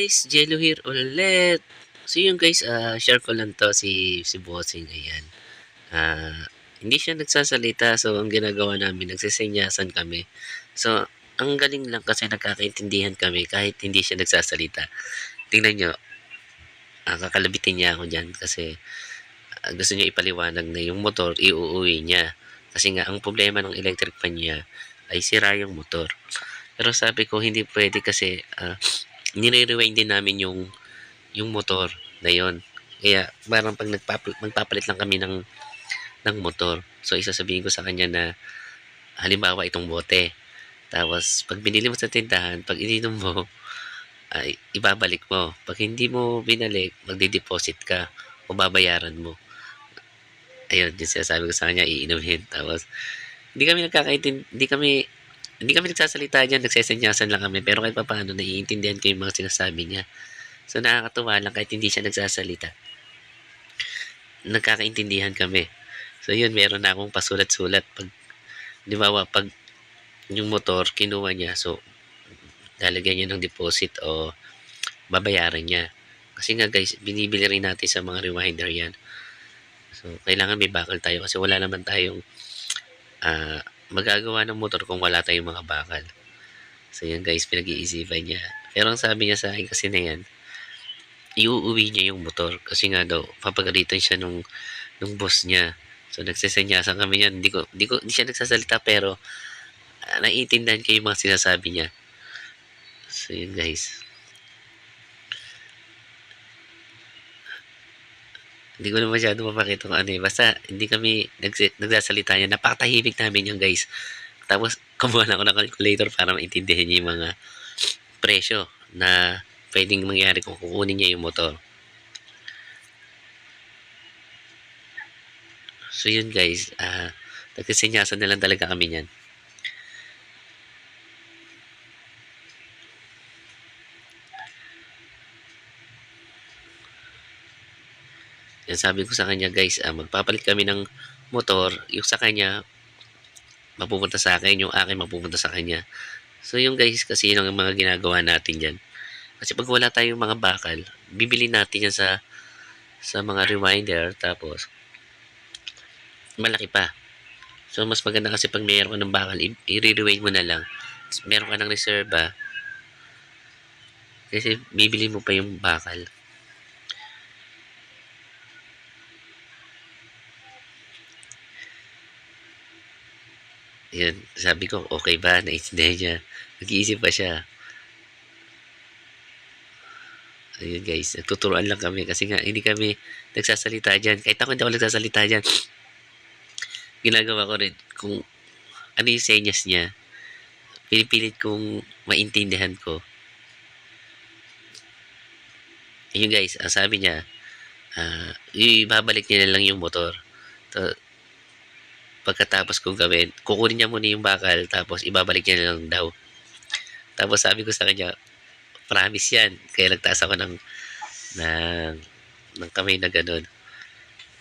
guys, Jello here ulit. So yun guys, ah, share ko lang to si si Bossing ayan. Ah, hindi siya nagsasalita so ang ginagawa namin nagsisenyasan kami. So ang galing lang kasi nagkakaintindihan kami kahit hindi siya nagsasalita. Tingnan nyo, ah, kakalabitin niya ako dyan kasi ah, gusto niya ipaliwanag na yung motor iuuwi niya. Kasi nga ang problema ng electric fan niya ay sira yung motor. Pero sabi ko hindi pwede kasi ah, nire-rewind din namin yung yung motor na yon. Kaya parang pag nagpapal- magpapalit lang kami ng ng motor. So isasabihin ko sa kanya na halimbawa itong bote. Tapos pag binili mo sa tindahan, pag ininom mo, ay ibabalik mo. Pag hindi mo binalik, magde-deposit ka o babayaran mo. Ayun, yung sinasabi ko sa kanya, iinumin. Tapos, hindi kami nagkakaintindi, hindi kami hindi kami nagsasalita dyan, nagsesenyasan lang kami, pero kahit pa paano, naiintindihan ko yung mga sinasabi niya. So, nakakatuwa lang kahit hindi siya nagsasalita. Nagkakaintindihan kami. So, yun, meron na akong pasulat-sulat. Pag, di ba, pag yung motor, kinuha niya, so, lalagyan niya ng deposit o babayaran niya. Kasi nga guys, binibili rin natin sa mga reminder yan. So, kailangan may bakal tayo kasi wala naman tayong ah, magagawa ng motor kung wala tayong mga bakal. So yan guys, pinag-iisipan niya. Pero ang sabi niya sa akin kasi na yan, iuuwi niya yung motor kasi nga daw, papagalitan siya nung, nung boss niya. So nagsesenyasan kami yan. Hindi ko, hindi ko, hindi siya nagsasalita pero uh, naiintindihan ko yung mga sinasabi niya. So yun guys. Hindi ko na masyado mapakita kung ano eh. Basta hindi kami nagsi- nagsasalita niya. Napakatahimik namin yung guys. Tapos kumuha na ako ng calculator para maintindihan niya yung mga presyo na pwedeng mangyari kung kukunin niya yung motor. So yun guys, ah nagsisenyasan na lang talaga kami niyan. Yan sabi ko sa kanya guys, ah, magpapalit kami ng motor, yung sa kanya mapupunta sa akin, yung akin mapupunta sa kanya. So yung guys, kasi yun ang mga ginagawa natin dyan. Kasi pag wala tayong mga bakal, bibili natin yan sa sa mga rewinder, tapos malaki pa. So mas maganda kasi pag mayroon ka ng bakal, i-rewind mo na lang. Meron ka ng reserva, kasi bibili mo pa yung bakal. Yan, sabi ko, okay ba? Naintindihan niya. Nag-iisip pa siya. Ayun guys, nagtuturuan lang kami kasi nga hindi kami nagsasalita dyan. Kahit ako hindi ako nagsasalita dyan. Ginagawa ko rin kung ano yung senyas niya. Pinipilit kong maintindihan ko. Ayun guys, ang sabi niya, ah, ibabalik niya na lang yung motor. To, pagkatapos kong gawin, kukunin niya muna yung bakal, tapos ibabalik niya lang daw. Tapos sabi ko sa kanya, promise yan. Kaya nagtaas ako ng, ng, ng kamay na ganun.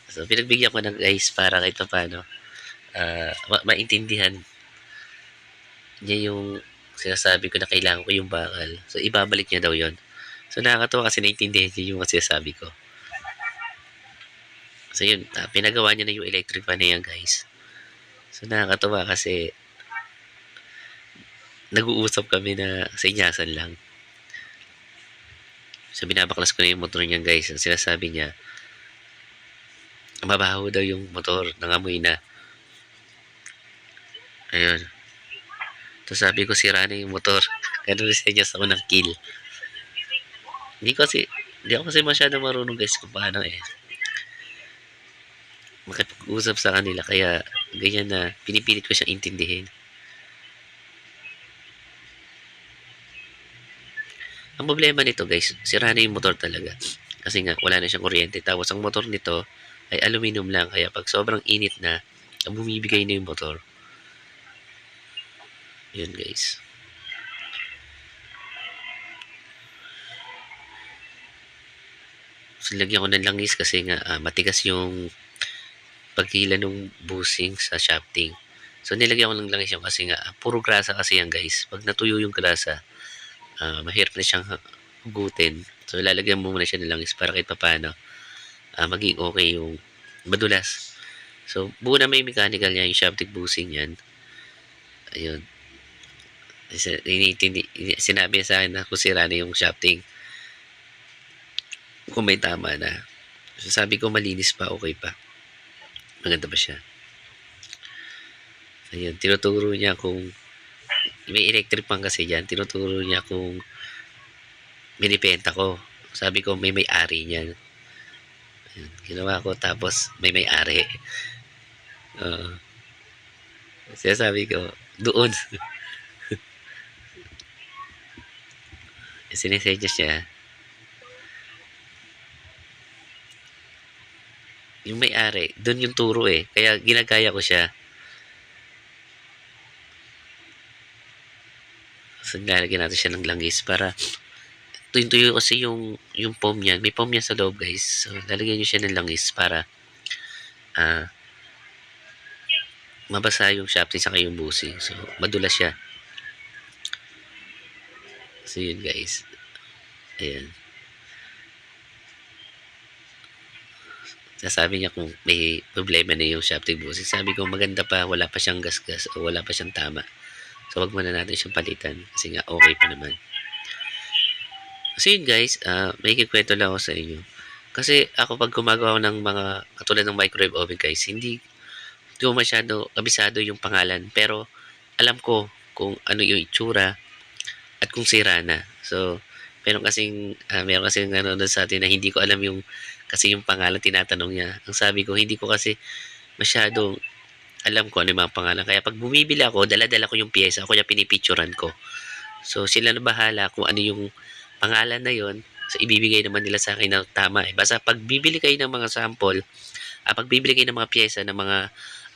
So, pinagbigyan ko ng guys para kahit pa paano, ah, ma- maintindihan niya yung sinasabi ko na kailangan ko yung bakal. So, ibabalik niya daw yon So, nakakatuwa kasi naintindihan niya yung sinasabi ko. So, yun, ah, pinagawa niya na yung electric fan na yan, guys. So, nakakatuwa kasi nag-uusap kami na sinyasan lang. So, binabaklas ko na yung motor niya, guys. Ang sinasabi niya, mabaho daw yung motor, nangamoy na. Ayun. Tapos sabi ko, sira na yung motor. Kaya nag-resenyas ako ng kill. Hindi kasi, hindi ako kasi masyado marunong guys kung paano eh. Makipag-usap sa kanila, kaya ganyan na pinipilit ko siyang intindihin. Ang problema nito guys, sira na yung motor talaga. Kasi nga, wala na siyang kuryente. Tapos ang motor nito ay aluminum lang. Kaya pag sobrang init na, bumibigay na yung motor. Yun guys. So, ko ng langis kasi nga ah, matigas yung pagkila ng busing sa shafting. So, nilagyan ko ng langis yung kasi nga, puro grasa kasi yan guys. Pag natuyo yung grasa, ah, mahirap na siyang hugutin. So, lalagyan mo muna siya ng langis para kahit papaano ah, maging okay yung madulas. So, buo na may mechanical niya, yung shafting bushing yan. Ayun. Sinabi sa akin na kung sira na yung shafting. Kung may tama na. So, sabi ko malinis pa, okay pa. Maganda pa siya. Ayun, tinuturo niya kung may electric pan kasi dyan, tinuturo niya kung binibenta ko. Sabi ko, may may-ari niyan. Ayun, ginawa ko, tapos may may-ari. Kaya sabi ko, doon. Sinesedya siya. Yung may-ari, doon yung turo eh. Kaya ginagaya ko siya. So, nilalagyan natin siya ng langis para tuyo-tuyo kasi yung yung foam niyan. May foam yan sa loob, guys. So, lalagyan nyo siya ng langis para ah mabasa yung shafting sa yung bushing. So, madulas siya. So, yun, guys. Ayan. Sasabi niya kung may problema na yung shafting bushing. Sabi ko, maganda pa, wala pa siyang gasgas o wala pa siyang tama. So, wag muna natin siyang palitan kasi nga okay pa naman. So, yun guys, ah may kikwento lang ako sa inyo. Kasi ako pag gumagawa ng mga katulad ng microwave oven guys, hindi ko masyado kabisado yung pangalan. Pero alam ko kung ano yung itsura at kung sira na. So, meron kasing, ah, meron kasing ano sa atin na hindi ko alam yung kasi yung pangalan tinatanong niya. Ang sabi ko, hindi ko kasi masyadong alam ko ano yung mga pangalan. Kaya pag bumibili ako, dala-dala ko yung pyesa, ako yung pinipicturan ko. So, sila na bahala kung ano yung pangalan na yon So, ibibigay naman nila sa akin na tama. Eh. Basta pag bibili kayo ng mga sample, ah, pag bibili kayo ng mga pyesa ng mga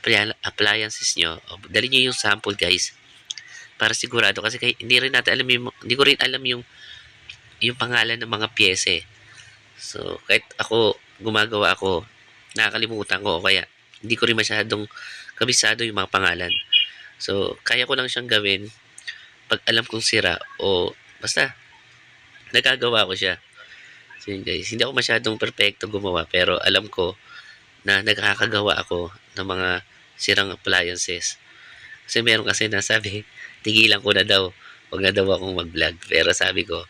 appli- appliances nyo, oh, dali nyo yung sample guys. Para sigurado. Kasi kay, hindi rin natin alam yung, hindi ko rin alam yung yung pangalan ng mga pyesa eh. So, kahit ako, gumagawa ako, nakakalimutan ko kaya hindi ko rin masyadong kabisado yung mga pangalan. So, kaya ko lang siyang gawin pag alam kong sira o basta nagagawa ko siya. So, yun guys, hindi ako masyadong perfecto gumawa pero alam ko na nagkakagawa ako ng mga sirang appliances. Kasi meron kasi nasabi, tigilan ko na daw. Huwag na daw akong mag-vlog. Pero sabi ko,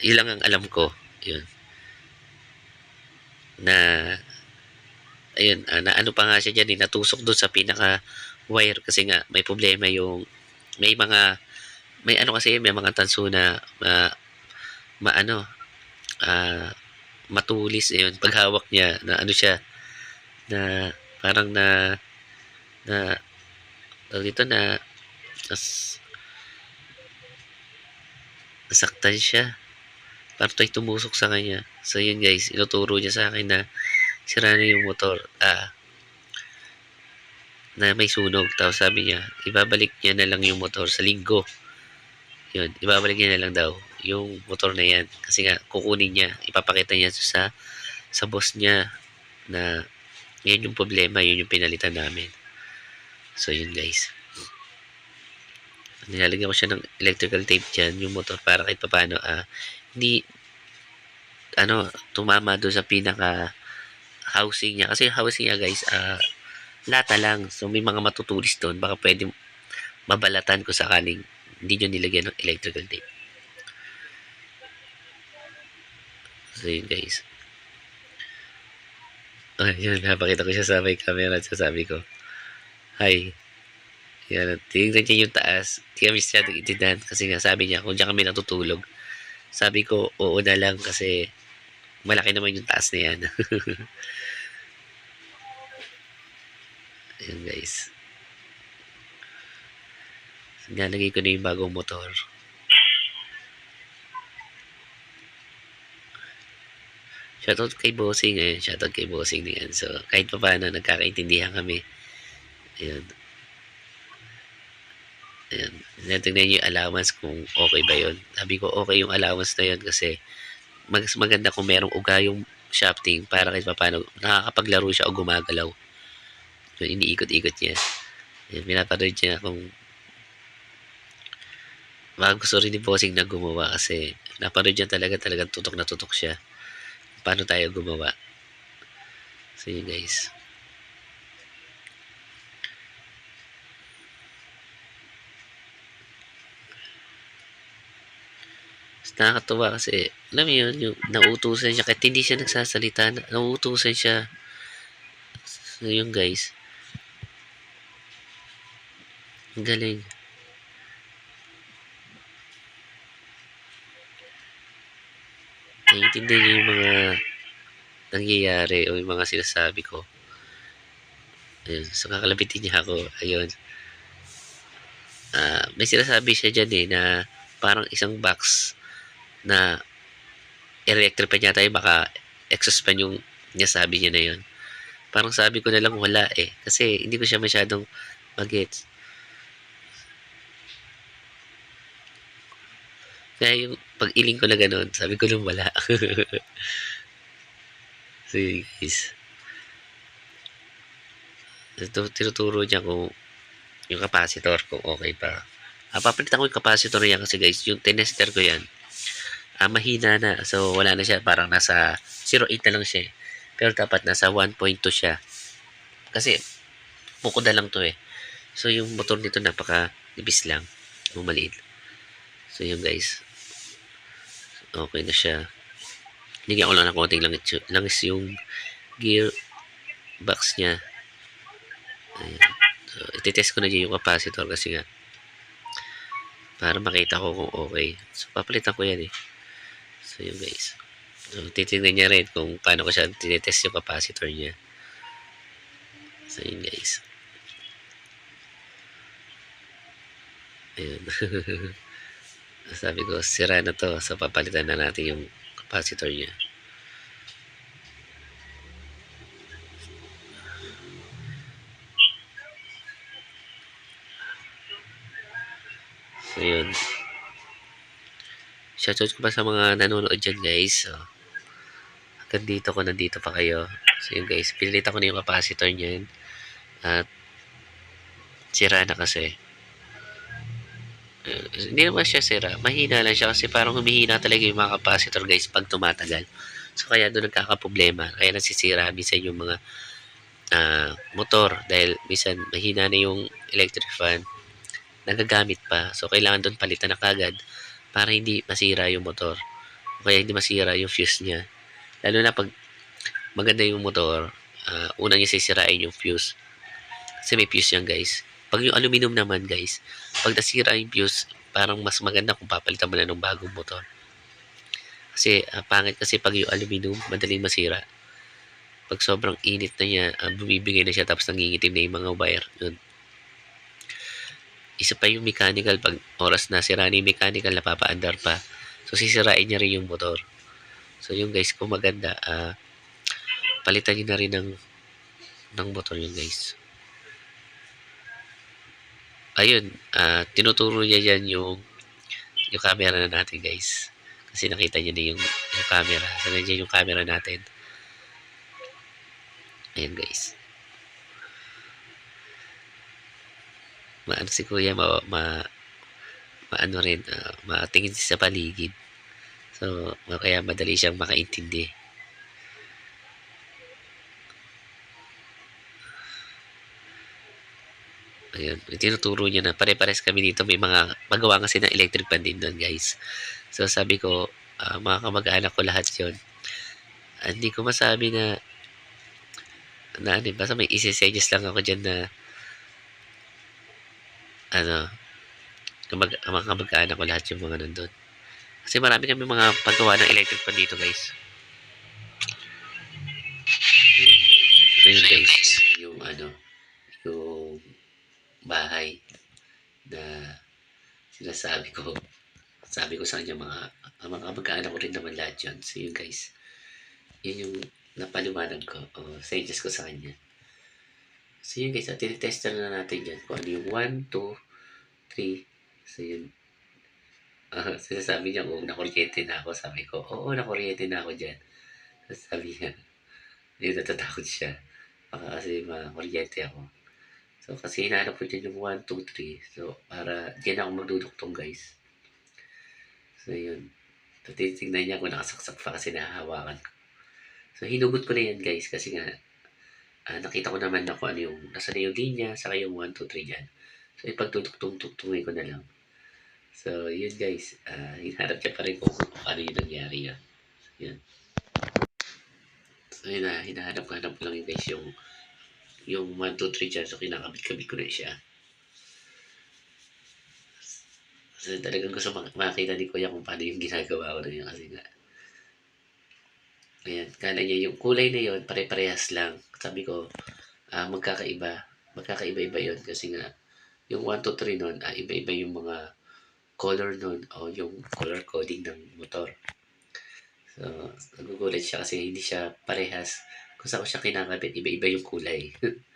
yun lang ang alam ko. Yun. Na, ayun, ah, na ano pa nga siya dyan, eh, natusok doon sa pinaka wire kasi nga may problema yung may mga may ano kasi may mga tanso na ma, maano ah matulis yun paghawak niya na ano siya na parang na na dito na nas, nasaktan siya parang tayo tumusok sa kanya so yun guys inuturo niya sa akin na sira na yung motor ah na may sunog. Tapos sabi niya, ibabalik niya na lang yung motor sa linggo. Yun, ibabalik niya na lang daw yung motor na yan. Kasi nga, kukunin niya, ipapakita niya sa sa boss niya na yan yung problema, yun yung pinalitan namin. So, yun guys. Nilalagyan ko siya ng electrical tape dyan, yung motor, para kahit paano, ah, hindi, ano, tumama doon sa pinaka housing niya. Kasi housing niya guys, ah, lata lang. So, may mga matutulis doon. Baka pwede mabalatan ko sakaling hindi nyo nilagyan ng electrical tape. So, yun guys. Ah, yun, napakita ko siya sa may camera at sasabi ko, Hi. Yan, tingnan niya yung taas. Hindi kami siya nag kasi nga sabi niya, kung diyan kami natutulog. Sabi ko, oo na lang kasi malaki naman yung taas na yan. Ayan guys. Nalagay ko na yung bagong motor. Shoutout kay Bossing eh. Shoutout kay Bossing din yan. So, kahit pa paano, nagkakaintindihan kami. Ayan. Ayan. Tingnan niyo yung allowance kung okay ba yon. Sabi ko, okay yung allowance na yon kasi mas maganda kung merong uga yung shafting para kahit pa paano, nakakapaglaro siya o gumagalaw. Yun, iniikot-ikot niya. Yan, pinapanood niya kung baka gusto rin ni Bossing na gumawa kasi napanood niya talaga talagang tutok na tutok siya. Paano tayo gumawa? So yun guys. Nakakatuwa kasi, alam mo yun, yung nauutusan siya, kahit hindi siya nagsasalita, na- nauutusan siya. So yun guys. Ang galing. Naiintindihan niya yung mga nangyayari o yung mga sinasabi ko. Ayun. So, kakalabitin niya ako. Ayun. Ah, may sinasabi siya dyan eh na parang isang box na electric pa niya tayo baka exhaust pa yung niyasabi niya na yun. Parang sabi ko na lang wala eh. Kasi hindi ko siya masyadong magets. Kaya yung pag-iling ko na ganun, sabi ko lang wala. so yun guys. Ito, tinuturo niya kung yung capacitor kung okay pa. Ah, papalitan ko yung capacitor niya kasi guys, yung tinester ko yan, ah, mahina na. So, wala na siya. Parang nasa 0.8 na lang siya. eh. Pero dapat nasa 1.2 siya. Kasi, bukod na lang to eh. So, yung motor nito napaka nibis lang. Maliit. So, yun guys. Okay na siya. Nigyan ko lang ng konting langis, langis yung gear box niya. Ayan. So, ititest ko na yung capacitor kasi nga para makita ko kung okay. So, papalitan ko yan eh. So, yun guys. So, titignan niya rin kung paano ko siya tinitest yung capacitor niya. So, yun guys. Ayun. Sabi ko, sira na to. So, papalitan na natin yung capacitor niya. So, yun. Shoutout ko pa sa mga nanonood dyan, guys. So, hanggang dito ko, nandito pa kayo. So, yun, guys. Pinilitan ko na yung capacitor niyan. At, sira na kasi. Uh, hindi naman siya sira. Mahina lang siya kasi parang humihina talaga yung mga capacitor, guys, pag tumatagal. So, kaya doon nagkakaproblema. Kaya nasisira minsan yung mga ah, motor dahil minsan mahina na yung electric fan nagagamit pa. So, kailangan doon palitan na kagad para hindi masira yung motor. O kaya hindi masira yung fuse niya. Lalo na pag maganda yung motor, uh, una niya sisirain yung fuse. Kasi may fuse yan, guys. Pag yung aluminum naman, guys, pag nasira yung fuse, parang mas maganda kung papalitan mo na ng bagong motor. Kasi, uh, pangit kasi pag yung aluminum, madaling masira. Pag sobrang init na niya, uh, bumibigay na siya tapos nangingitim na yung mga wire. Yun isa pa yung mechanical pag oras na sira yung mechanical napapaandar pa. So sisirain niya rin yung motor. So yung guys kung maganda uh, palitan niyo na rin ng ng motor yun guys. Ayun uh, tinuturo niya dyan yung yung camera na natin guys. Kasi nakita niya na yung, yung camera. So nandiyan yung camera natin. Ayun guys maano si kuya ma, ma maano rin uh, matingin sa paligid. So kaya madali siyang makaintindi. Ayun tinuturo niya na pare-pares kami dito. May mga magawa kasi ng electric pan din doon guys. So sabi ko uh, mga kamag-anak ko lahat yon uh, hindi ko masabi na na ano, basta may isi-suggest lang ako dyan na ano, kamag mga kamag-anak ko lahat yung mga nandun. Kasi marami kami mga paggawa ng electric pan dito, guys. So yun, guys. Yung ano, yung bahay na sinasabi ko. Sabi ko sa kanya, mga, mga kamag-anak ko rin naman lahat yun. So yun, guys. Yun yung napaliwanag ko o suggest ko sa kanya. So yun guys, at tinitester na natin yan kung ano yung 1, 2, 3. So yun. Uh, sinasabi niya kung nakuryente na ako. Sabi ko, oo, nakuryente na ako dyan. So, sabi niya, hindi natatakot siya. Baka kasi makuryente ako. So kasi hinahanap ko dyan yung 1, 2, 3. So para dyan ako magduduktong guys. So, yun. So, titignan niya kung nakasaksak pa kasi nahahawakan ko. So, hinugot ko na yan guys kasi nga ah, nakita ko naman na kung ano yung nasa na yung linya saka yung 1, 2, 3 dyan. So, ipagtutuktong-tuktungin ko na lang. So, yun guys. Uh, hinahanap niya pa rin kung ano yung nangyari yan. So, yun. So, yun na. Hinahanap-hanap ko lang yung guys yung yung 1, 2, 3 dyan. So, kinakabit-kabit ko na siya. So, talagang gusto mak- makita ni Kuya kung paano yung ginagawa ko na yun kasi nga. Ayan, kala niya yung kulay na yun, pare-parehas lang. Sabi ko, ah magkakaiba. Magkakaiba-iba yun kasi nga, yung 1, 2, 3 nun, ah, iba-iba yung mga color nun o yung color coding ng motor. So, nagugulat siya kasi hindi siya parehas. Kung saan ko siya kinakabit, iba-iba yung kulay.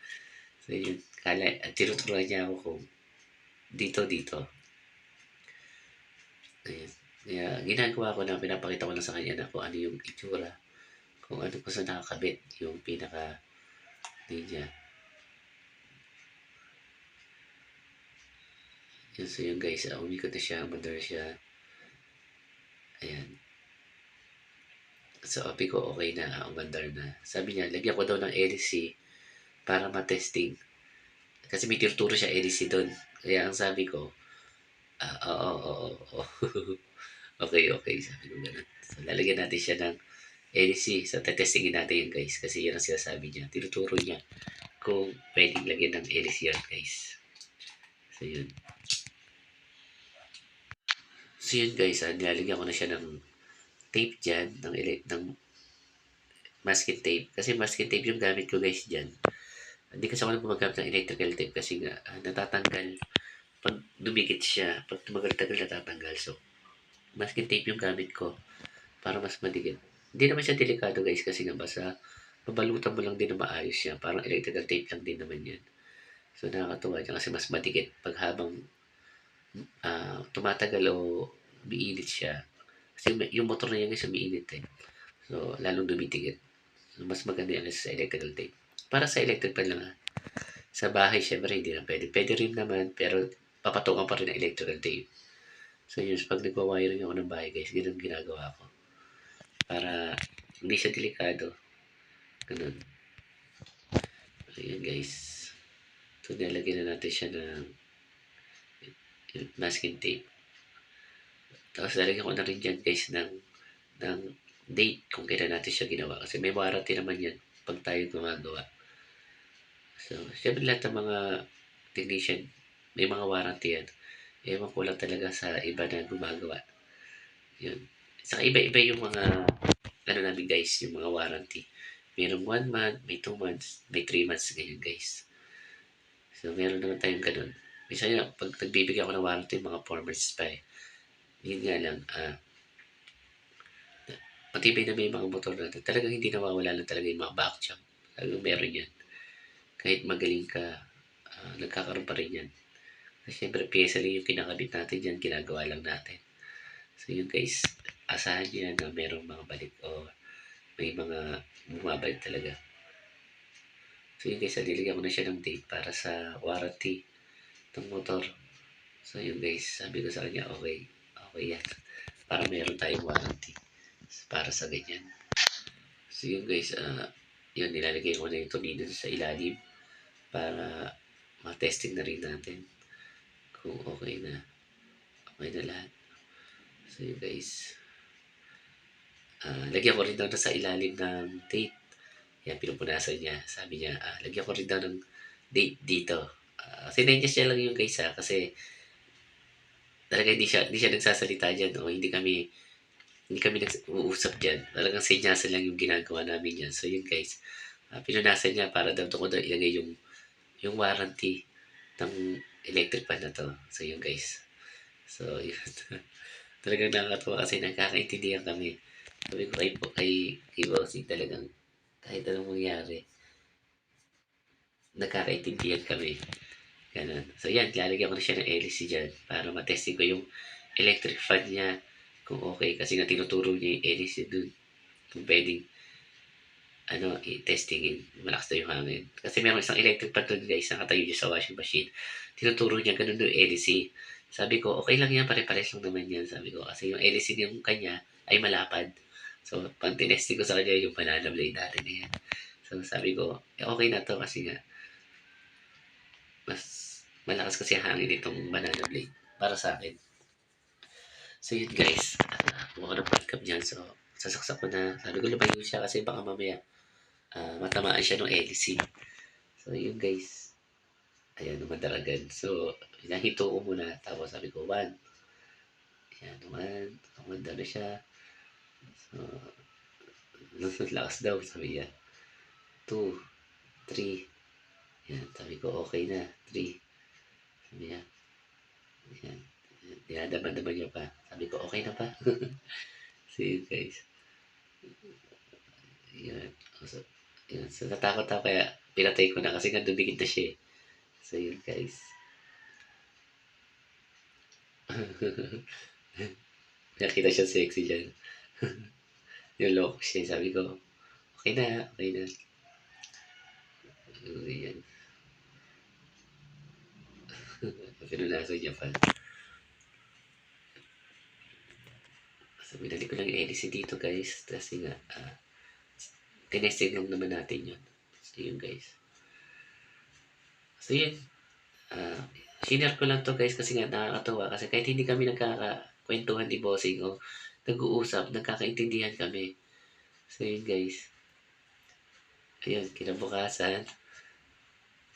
so, yun, kala, at tinuturuan niya ako kung dito, dito. Ayan. Kaya ginagawa ko na pinapakita ko na sa kanya na kung ano yung itsura. Kung ano ko sa nakakabit. Yung pinaka linya. Yun so yun guys. Uh, umikot na siya. Mandar siya. Ayan. So sabi ko okay na. Uh, umandar na. Sabi niya lagyan ko daw ng LC para matesting. Kasi may tinuturo siya LC doon. Kaya ang sabi ko Ah, oo, oo, oo. okay, okay. Sabi ko ganun. So, lalagyan natin siya ng LC. So, tetestingin natin yun, guys. Kasi yun ang sinasabi niya. Tinuturo niya kung pwedeng lagyan ng LC yan, guys. So, yun. So, yun, guys. Ah, nilalagyan ko na siya ng tape dyan, ng, ng masking tape. Kasi masking tape yung gamit ko, guys, dyan. Hindi kasi ako gumagamit ng electrical tape kasi nga, ah, natatanggal pag dumikit siya, pag tumagal-tagal natatanggal. So, masking tape yung gamit ko para mas madikit. Hindi naman siya delikado guys kasi nga basta mabalutan mo lang din na maayos siya. Parang electrical tape lang din naman yan. So, nakakatuwa niya kasi mas madikit pag habang uh, tumatagal o umiinit siya. Kasi yung motor na yan guys umiinit eh. So, lalong dumitikit. So, mas maganda yan sa electrical tape. Para sa electric pa lang ha. Sa bahay, syempre hindi na pwede. Pwede rin naman, pero papatungan pa rin ng electrical tape. So yun, pag nagwa-wiring ako ng bahay guys, ganun ginagawa ko. Para hindi siya delikado. Ganun. Yun guys. So nilagyan na natin siya ng masking tape. Tapos lalagyan ko na rin dyan guys ng, ng date kung kailan natin siya ginawa. Kasi may warranty naman yan pag tayo gumagawa. So, syempre lahat ng mga technician may mga warranty yan. Ewan ko lang talaga sa iba na gumagawa. Yun. Saka iba-iba yung mga, ano namin guys, yung mga warranty. Merong 1 month, may 2 months, may 3 months, ganyan guys. So, meron naman tayong ganun. Minsan yun, pag nagbibigay ako ng warranty, mga 4 months pa eh. Yun nga lang, ah, matibay na may mga motor natin. Talagang hindi nawawala lang talaga yung mga back jump. Talagang meron yan. Kahit magaling ka, uh, nagkakaroon pa rin yan. Siyempre, pyesa lang yung kinakabit natin dyan, ginagawa lang natin. So yun guys, asahan nyo na merong mga balik o may mga bumabalik talaga. So yun guys, nilagyan ko na siya ng date para sa warranty ng motor. So yun guys, sabi ko sa kanya, okay, okay yan. Para meron tayong warranty para sa ganyan. So yun guys, uh, yun, nilalagay ko na yung tornillo sa ilalim para ma-testing na rin natin kung okay na. Okay na lahat. So yun guys. Uh, lagyan ko rin daw na sa ilalim ng date. Yan, pinupunasan niya. Sabi niya, uh, lagyan ko rin daw ng date dito. Uh, sinenyas niya lang yung guys ha, kasi talaga hindi siya, hindi siya nagsasalita dyan o hindi kami hindi kami nag-uusap dyan. Talagang sinyasan lang yung ginagawa namin yan. So yun guys, uh, pinunasan niya para daw ko daw ilagay yung yung warranty ng electric pan na to. So, yun guys. So, yun. talagang nakakatuwa kasi nagkakaintindihan kami. Sabi ko kay, kay, kay Bossing talagang kahit anong mangyari, nagkakaintindihan kami. Ganun. So, yan. Lalagyan ko na siya ng LC dyan para matesting ko yung electric fan niya kung okay. Kasi nga tinuturo niya yung LC dun. Kung pwedeng ano, i-testingin. Malakas na yung hangin. Kasi meron isang electric pan doon guys, nakatayo dyan sa washing machine tinuturo niya ganun yung LC. Sabi ko, okay lang yan, pare-pares lang naman yan. Sabi ko, kasi yung LC yung kanya ay malapad. So, pag tinesting ko sa kanya yung banana blade natin na yan. So, sabi ko, eh, okay na to kasi nga, mas malakas kasi hangin itong banana blade para sa akin. So, yun guys. Uh, kumuha ko ng podcast dyan. So, sasaksak ko na. Sabi ko, lumayo siya kasi baka mamaya ah, matamaan siya ng LC. So, yun guys. Ayan, madaragan. So, hinahito ko muna. Tapos sabi ko, one. Ayan, one. Kumanda na siya. So, lakas daw, sabi niya. Two. Three. Ayan, sabi ko, okay na. Three. Sabi niya. Ayan. Dinadaman-daman niya pa. Sabi ko, okay na pa. See you guys. Ayan. So, ayan. So, natakot ako kaya pinatay ko na kasi nga dumikit na siya eh. So, yun guys. Nakita siya sexy dyan. yung lock siya. Sabi ko, okay na, okay na. So, yan. Pinunasan niya pa. So, binalik ko lang yung LC dito guys. Kasi nga, ah, tinesting naman natin yun. So, yun guys. So, yun. Ah, Sinare ko lang to guys kasi nga nakakatuwa kasi kahit hindi kami nagkakakwentuhan ni Bossing o nag-uusap, nagkakaintindihan kami. So yun guys. Ayun, kinabukasan.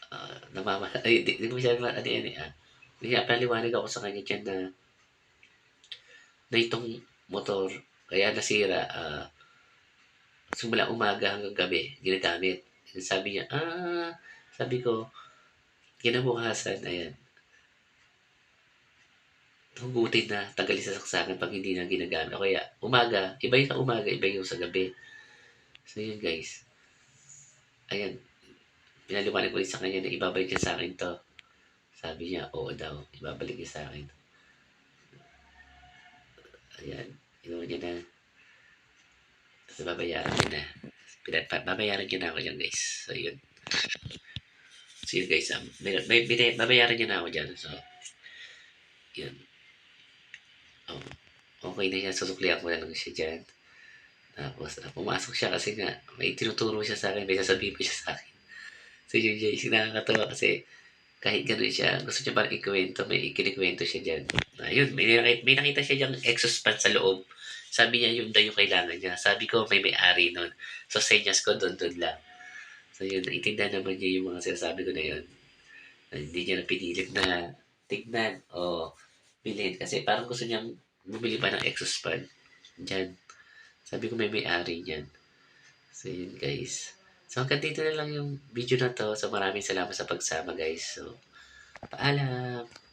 Uh, namama, ay, di, di ko siya, ano yan eh, ah. Kaya paliwanag ako sa kanya dyan na na itong motor, kaya nasira, ah, simula umaga hanggang gabi, ginagamit. Sabi niya, ah, sabi ko, kinabukasan, ayan, hugutin na tagali sa saksakan pag hindi na ginagamit. Kaya, umaga, iba yung sa umaga, iba yung sa gabi. So, yun guys. Ayan. Pinaliwanag ko rin sa kanya na ibabalik niya sa akin to. Sabi niya, oo daw, ibabalik niya sa akin. Ayan. Inuwa niya na. Tapos babayaran niya na. Pinat babayaran niya na ako dyan guys. So, yun. So, yun guys. Um, may, may, may, babayaran niya na ako dyan. So, yun. Okay na yan. Susuklihan ko na lang siya dyan. Tapos, uh, pumasok siya kasi nga, may tinuturo siya sa akin, may sasabihin ko siya sa akin. So, yun guys, nakakatawa kasi kahit gano'n siya, gusto niya parang ikwento, may ikinikwento siya dyan. Ayun, may, nakita, may nakita siya dyan fan sa loob. Sabi niya, yun daw yung kailangan niya. Sabi ko, may may-ari nun. So, senyas ko, doon, doon lang. So, yun, naitindihan naman niya yung mga sinasabi ko na yun. Hindi niya na pinilit na tignan o bilhin. Kasi parang gusto niyang bumili pa ng exhaust fan. Diyan. Sabi ko, may may-ari niyan. So, yun guys. So, hanggang dito na lang yung video na to. So, maraming salamat sa pagsama guys. So, paalam!